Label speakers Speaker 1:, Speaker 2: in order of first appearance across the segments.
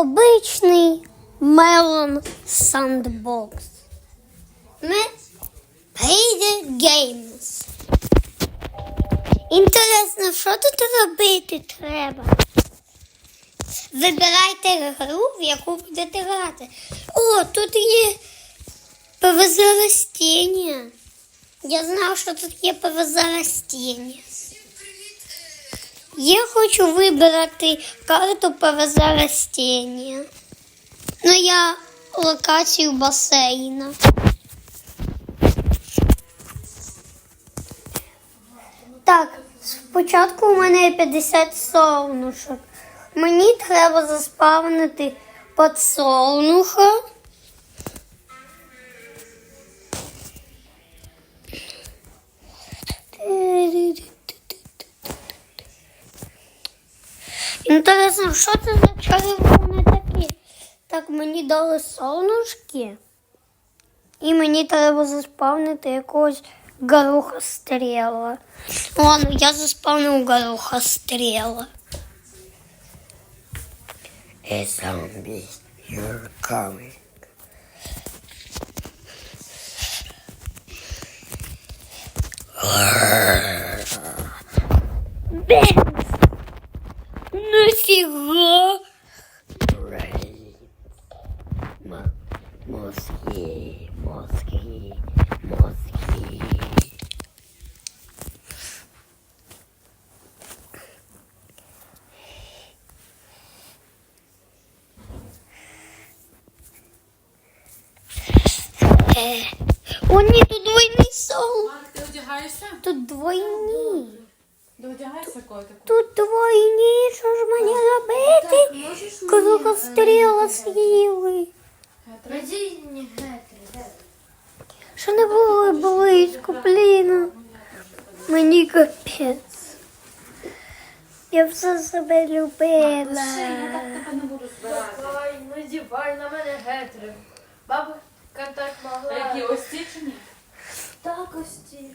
Speaker 1: обичний мелон сандбокс. Ми Payday Games. Інтересно, що тут робити треба? Вибирайте гру, в яку будете грати. О, тут є ПВЗ растіння. Я знав, що тут є ПВЗ растіння. Я хочу вибрати карту растіння. Ну, я локацію басейна. Так, спочатку у мене 50 солнушок. Мені треба заспавнити подсолнуха. Інтересно, що це за червоне таке? Так, мені дали солнушки. І мені треба заспавнити якогось горуха стріла. Ладно, я заспавнив горуха стріла.
Speaker 2: A zombie, you're coming.
Speaker 1: Бенз! Нафіга?
Speaker 2: Brain. Mo- мозги, мозги, мозги.
Speaker 1: Е. О, ні, тут двойний сон.
Speaker 3: Марк, ти одягаєшся?
Speaker 1: Тут двойні.
Speaker 3: Ти котику?
Speaker 1: Тут двойні. Що ж мені робити? Горуха стріла з'їли. Що не було близько, блін. Мені капець. Я все себе любила.
Speaker 4: Давай, надівай на мене гетри. Бабка так могла.
Speaker 3: Які ось ці чи ні?
Speaker 4: Так ось ці.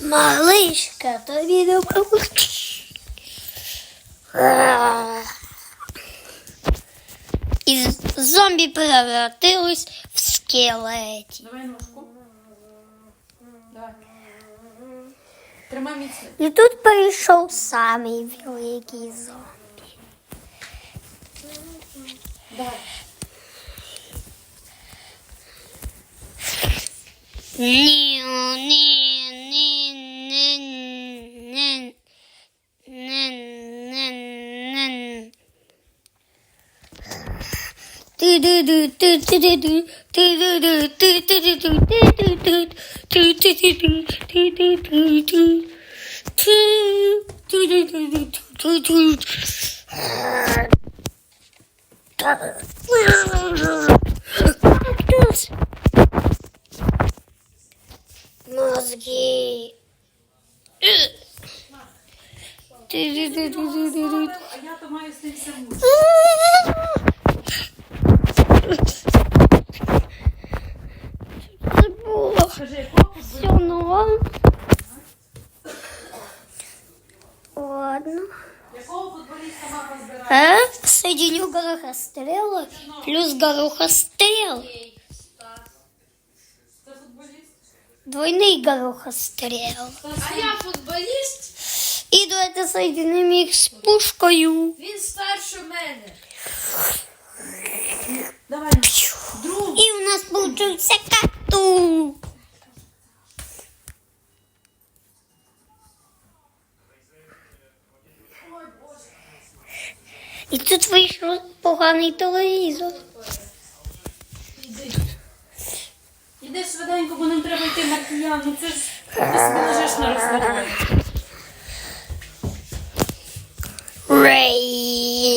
Speaker 1: Малишка, тобі допомогти. І зомбі превратились в скелеті.
Speaker 3: Давай ножку. Давай. Тримай міцно.
Speaker 1: І тут прийшов самий великий зомбі.
Speaker 3: Давай.
Speaker 1: Ні, ні, ні, ні, ні, ні, ні. Ти-ду-ду, ти-ти-ду-ду, ти-ду-ду, ти-ти-ду-ду, ти-ду-ду, ти-ти-ду-ду, ти-ти-ду-ду. Ти- ти-ду-ду-ду, ти-ти-ду. Кактус. Мозги.
Speaker 3: А я то маю з ним саму.
Speaker 1: Це було
Speaker 3: Скажи, якого
Speaker 1: все норм. Ладно.
Speaker 3: якого футболіста мама збирає?
Speaker 1: Э? Соединю гороха стрела плюс гороха стрел.
Speaker 3: Це футболіст?
Speaker 1: Двойный гороха стрел.
Speaker 4: А я футболіст,
Speaker 1: И давайте соединим их с пушкою.
Speaker 4: він старше мене.
Speaker 3: Давай. Друг.
Speaker 1: И у нас получился кату. І тут вийшов поганий телевізор.
Speaker 3: Іди швиденько, бо нам треба йти на. Ну це ж ти собі лежиш на розгорі.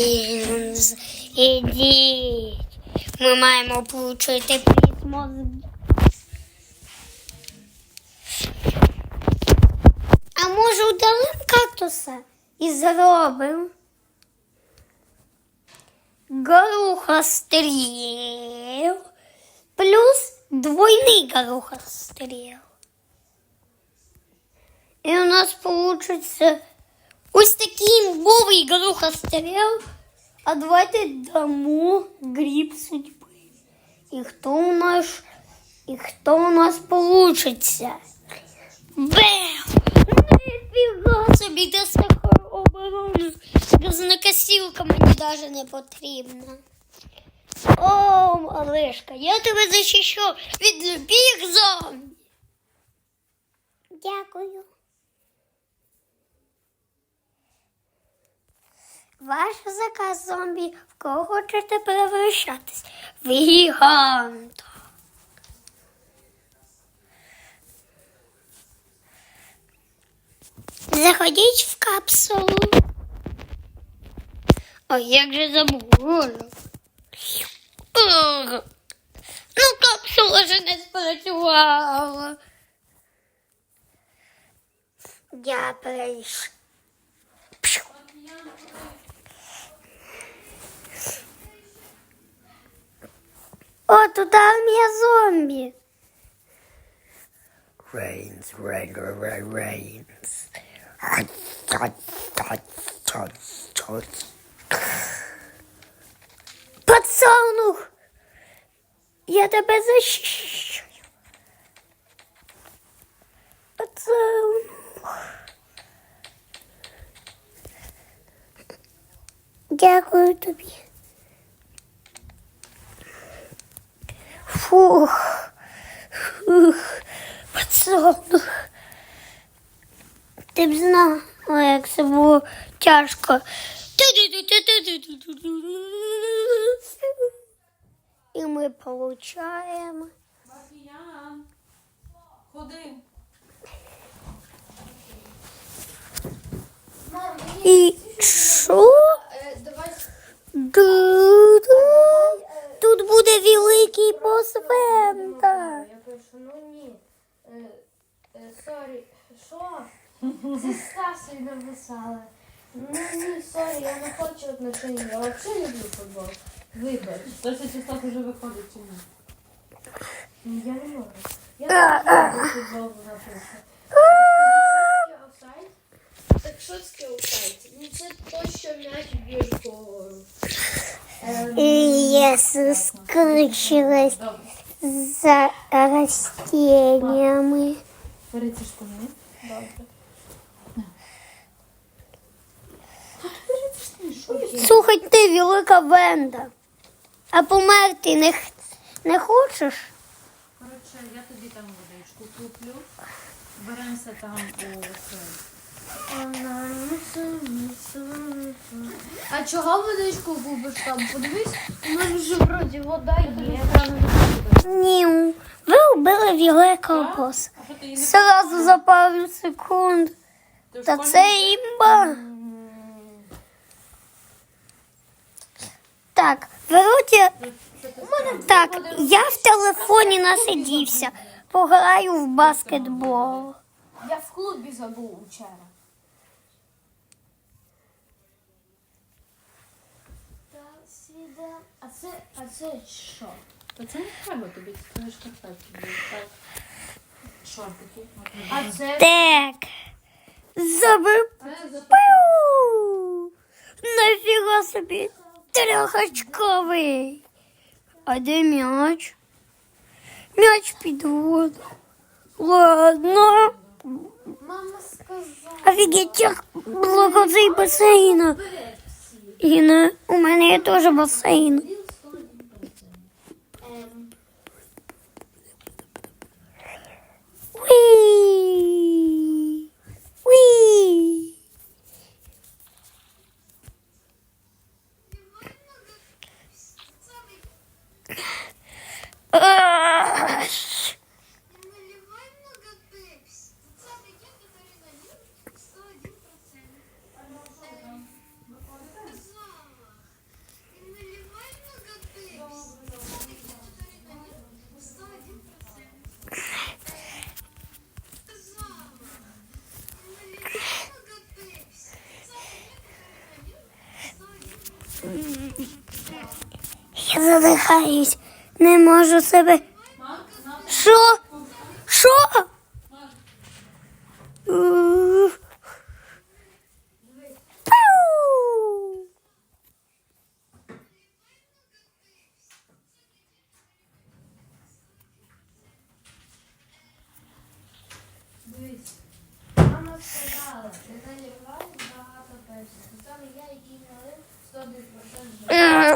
Speaker 1: Рейнс, ідіть. Ми маємо отримати письмо з А може удалим кактуса і зробимо? Горухостріл плюс двойний горухостріл. І у нас получится ось такий імбовий горухостріл А давайте дамо гріб судьби. І хто у нас, і хто у нас получиться? Бем! Ніфіга собі де сахар оборони. Газонокосілка мені навіть не потрібна. О, малишка, я тебе захищу від любих зомбі. Дякую. Ваш заказ зомбі. В кого хочете перевищатись? В гіганта. Заходіть в капсулу. А як же забуду? Ну, капсула же не спрацювала. Я прийшов. О, тут армія зомбі.
Speaker 2: Rains, rain, rain, rains.
Speaker 1: Пацанух, я тебе защищаю. Пацанух. Дякую тобі. Фух. Фух. Пацанух. Ти б знав, як це було тяжко. І ми получаємо.
Speaker 3: Маркіян, ходи.
Speaker 1: І що?
Speaker 4: Е, давай.
Speaker 1: Тут буде великий бос Вента.
Speaker 4: Я кажу, ну ні. Е, е, Сорі, що? Це Стасі написали. Ну ні, сорі, я не хочу отношення. Я взагалі люблю футбол. Вибач.
Speaker 3: Стася чи Стас вже виходить чи ні?
Speaker 4: Ну, Я не можу. Я не люблю футбол. Офсайд? Так що таке офсайд? Ну це то, що м'яч б'єш вгору.
Speaker 1: Я соскучилась за растениями.
Speaker 3: Бери ці штани.
Speaker 4: Добре.
Speaker 1: Слухай, ти велика Венда. А померти не, х- не хочеш?
Speaker 3: Коротше, я тобі там водичку куплю. Беремося там у цей.
Speaker 4: А чого водичку губиш там? Подивись, у нас вже вроді вода є.
Speaker 1: Ні. Ви вбили
Speaker 3: її не
Speaker 1: Сразу за пару секунд. Та це імба. Так, вроді. Так, я в телефоні насидівся. Пограю в баскетбол.
Speaker 4: Я в клубі забув вчора. А це, а це що?
Speaker 3: Та це не треба тобі, це ж шкарпетки так? Шортики.
Speaker 4: А це
Speaker 1: Так. Забив. Нафіга собі трьохочковий. А де м'яч? М'яч під воду. Ладно.
Speaker 4: мама сказала.
Speaker 1: Офігеть, як благодій басейну. І на, у мене є задихаюсь, не можу себе. Що? Що? Мама сказала, не наливай. Саме я її налив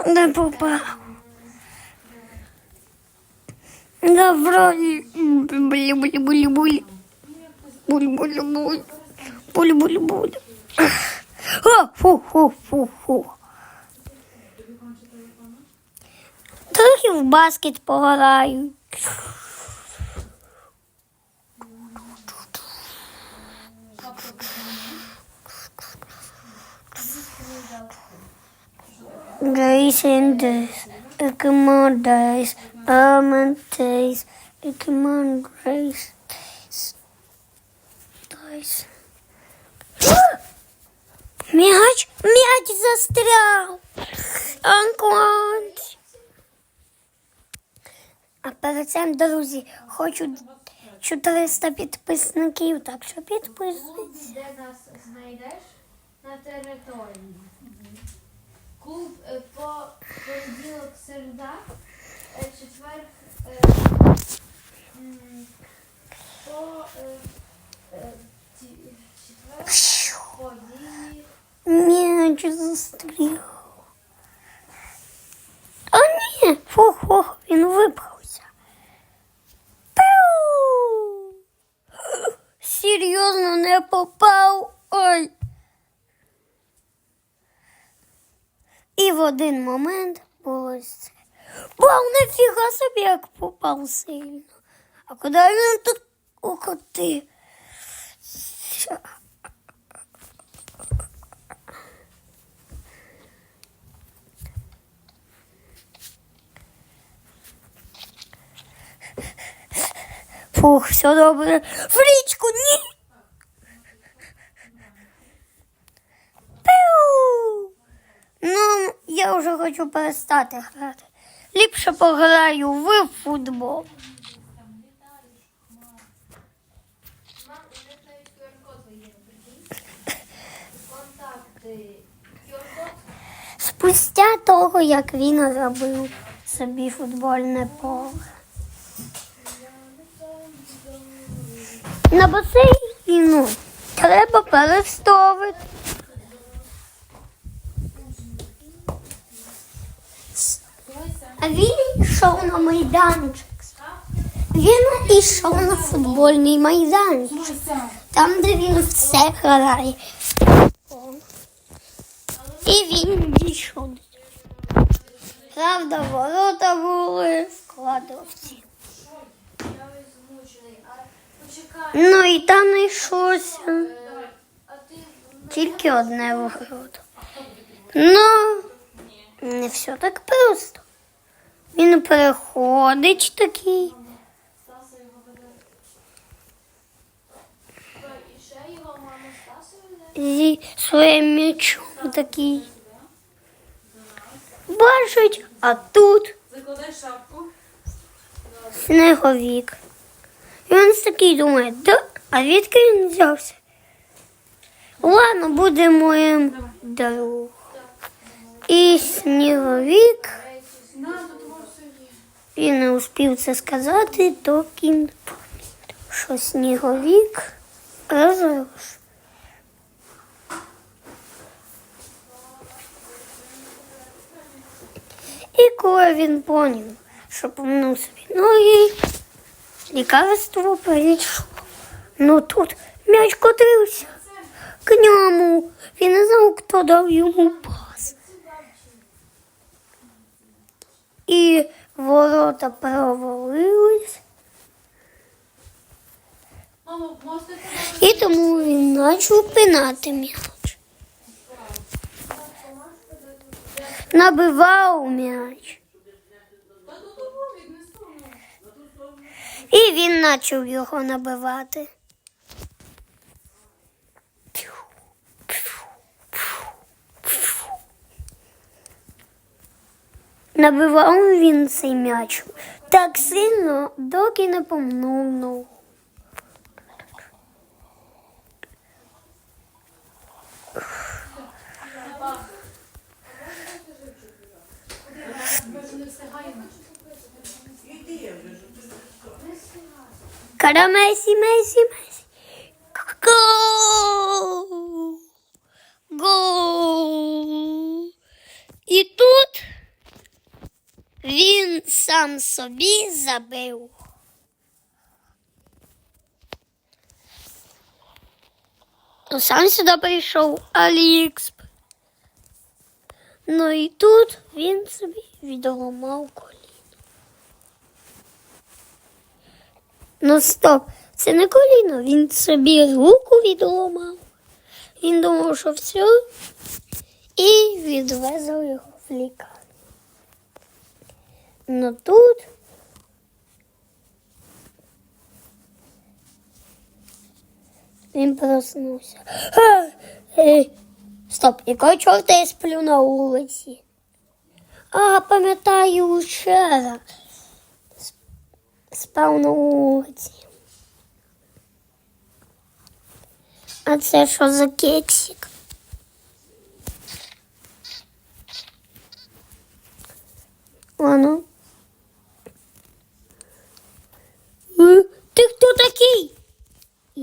Speaker 1: 100% Не попав. Булі, булі. О, фу, фу, фу, фу. Трохи в баскет пограю. Grace and come on days, almond days, come on grace days. М'яч, м'яч застряв. Анконч. А перед цим, друзі, хочу 400 підписників, так що підписуйтесь.
Speaker 4: Де нас знайдеш? На території. Клуб е, по понеділок, середа, четвер, по четвер, події.
Speaker 1: М'яч застряв. А ні, фух-фух, він випався. Пиу! Серйозно не попав. Ой. І в один момент це. Вау, нафіга собі як попав сильно. А куди він тут укотив? Фух, все добре. В річку, ні. Ну, я вже хочу перестати грати. Ліпше пограю в футбол. Спустя того, як він зробив собі футбольне поле. На басейну треба перестовити. А він йшов на майданчик. Він йшов на футбольний майданчик. Там, де він все грає. І він дійшов. Правда, ворота були в кладовці. Ну і там не йшлося
Speaker 4: А ти
Speaker 1: тільки одне ворота. Ну, не все так просто. Він переходить такий. Зі своїм м'ячом такий. Бачить, а тут сніговік. І він такий думає, да, а відки він взявся? Ладно, буде моїм другом. І сніговік,
Speaker 3: На, тут во все є.
Speaker 1: Він не успів це сказати, то кін що сніговік розрос. І коли він поняв, що помнув собі ноги, лікарство перейшло. Ну тут м'яч котився к ньому. Він не знав, хто дав йому пас. І ворота провалились. І тому він почав пинати м'яч. Набивав м'яч.
Speaker 3: Віднесу. ну.
Speaker 1: І він почав його набивати. Набивав він цей м'яч так сильно, доки не помнув. Кара Месі, Месі, Месі. Гол! Гол! І тут сам собі забив. Ну, сам сюди прийшов Аліксп. Ну і тут він собі відламав коліно. Ну стоп, це не коліно, він собі руку відламав. Він думав, що все, і відвезли його в лікарню. Ну тут він проснувся. А, е, Стоп, якого чорта я сплю на вулиці? А, пам'ятаю вчора. Спав на вулиці. А це що за кексик? Ану. Е, Ти хто такий?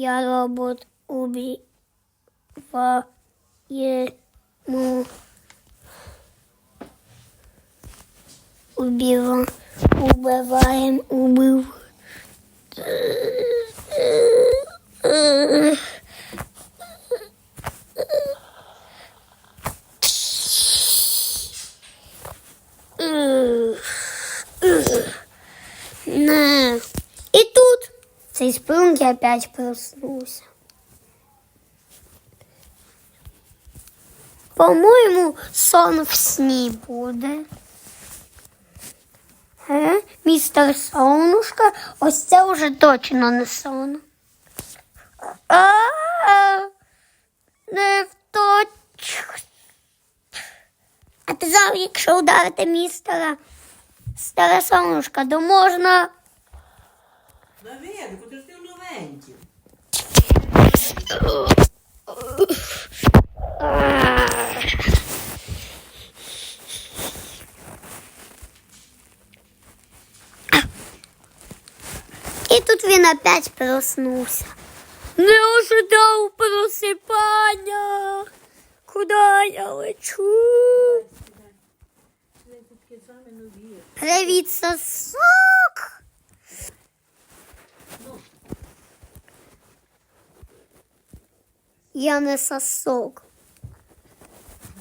Speaker 1: Я робот убиваємо. Убива. Убиваем, убив. На. І тут спрунг опять проснувся. По-моєму, сон в сні буде. Е? Містер Солнушка, ось це вже точно не сон. А, -а, -а! не в. А ти знав, якщо ударити містера старе сонушка, то можна.
Speaker 2: Давидку, новенький.
Speaker 1: І тут він опять проснувся. Не ожидав просипання. Куди я лечу? Привіт, сосок. Я не сосок.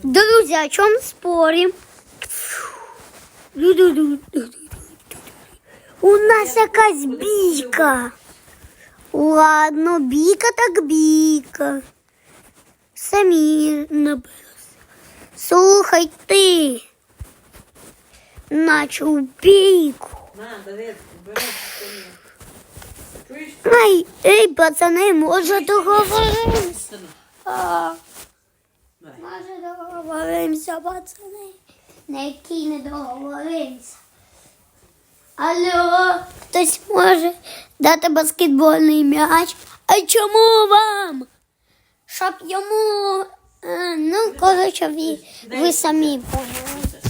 Speaker 1: Друзі, о чому спорим? У нас якась бійка. Ладно, бійка так бійка. Самі наберемося. Слухай ти. Наче у бійку.
Speaker 2: На. Чуєш?
Speaker 1: Ай, ей, пацани, може договоримося? А, Може договоримося, пацани. На який не договоримося. Алло, хтось може дати баскетбольний м'яч. А чому вам? Щоб йому. е, ну, коротше, ви, ви самі поняли.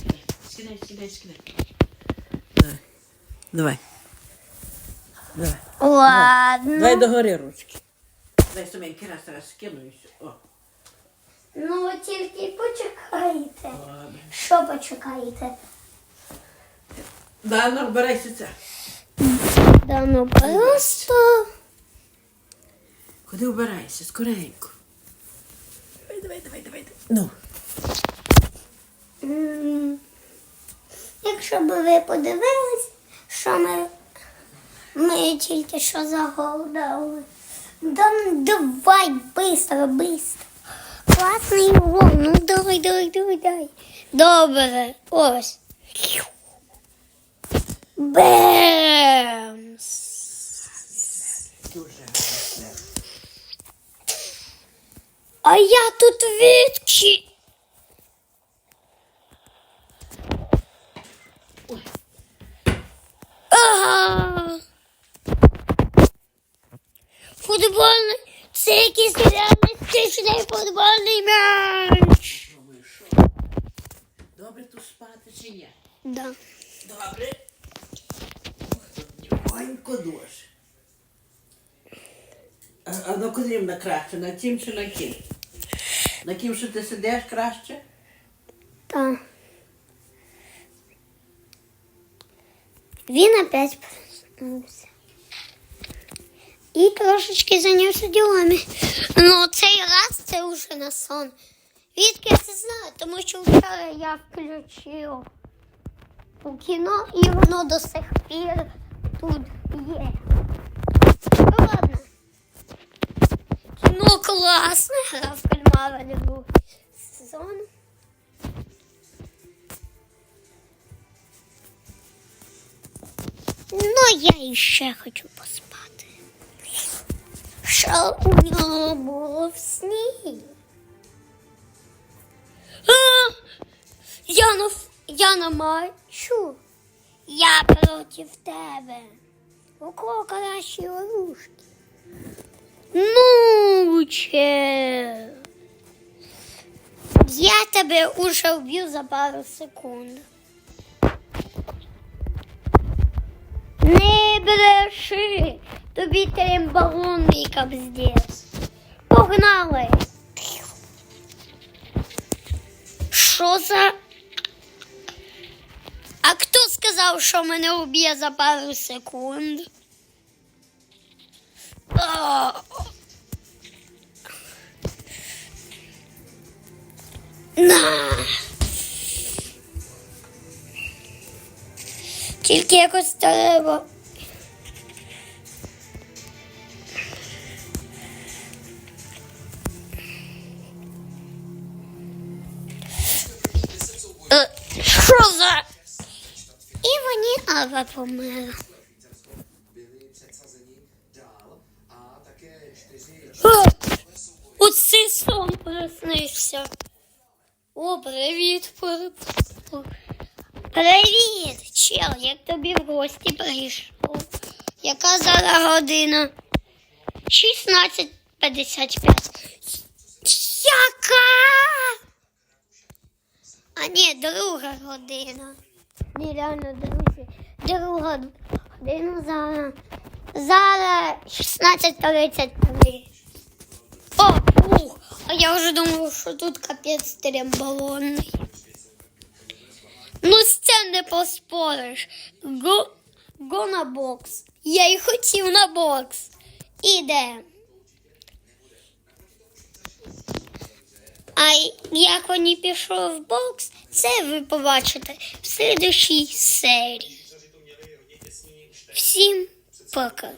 Speaker 2: Скидай, скидай, скидай. Давай. Давай. Давай.
Speaker 1: Ладно.
Speaker 2: Дай догори ручки. Дай саменький раз раз скину і все. О.
Speaker 1: Ну, ви тільки почекайте.
Speaker 2: Ладно.
Speaker 1: Що почекаєте?
Speaker 2: Да, ну, вбирайся це.
Speaker 1: Да ну просто.
Speaker 2: Куди вбирайся? Скоренько. Давай, давай, давай, давай. Ну.
Speaker 1: м, Якщо б ви подивились, що ми, ми тільки що загордали. Да, давай, быстро, быстро. Класний гол, ну давай, давай, давай, давай. Добре, ось. Бемс. А я тут відки. Ага. Футбольний. Це якийсь реалістичний футбольний м'яч.
Speaker 2: Добре тут спати чи ні?
Speaker 1: Да.
Speaker 2: Добре. Тихонько дуже. А, а на куди їм на краще? На тім чи на ким? На ким, що ти сидиш краще?
Speaker 1: Так. Він опять проснувся. І трошечки зайнявся ділами. Ну, цей раз це вже на сон. Відки я це знаю, тому що вчора я включив у кіно і воно до сих пір тут є. Ну ладно. Кіно класне, гра в кальмара другий сезон. Ну, я іще хочу поспати. Що у нього було в сні? Я на, я на матчу. Я проти тебе. У кого кращі оружки? Ну, че. Я тебе уже вб'ю за пару секунд. Не бреши. Тобі трембалонний капздець. Погнали. Що за. А хто сказав, що мене уб'є за пару секунд? А. На. Тільки якось треба.
Speaker 5: Čtyři
Speaker 1: Е, Оце сон приснився. О, привіт, пр- пр- Привіт, чел, як тобі в гості прийшов. Яка зараз година? 16.55. Яка? А ні, друга година. Ні, реально, друзі. Друга година зараз. Зараз 16.33. О, ух, а я вже думав, що тут капець трембалонний. Ну, з цим не поспориш. Го, го на бокс. Я й хотів на бокс. Іде. А як вони пішли в бокс, це ви побачите в слідущій серії. Всім пока.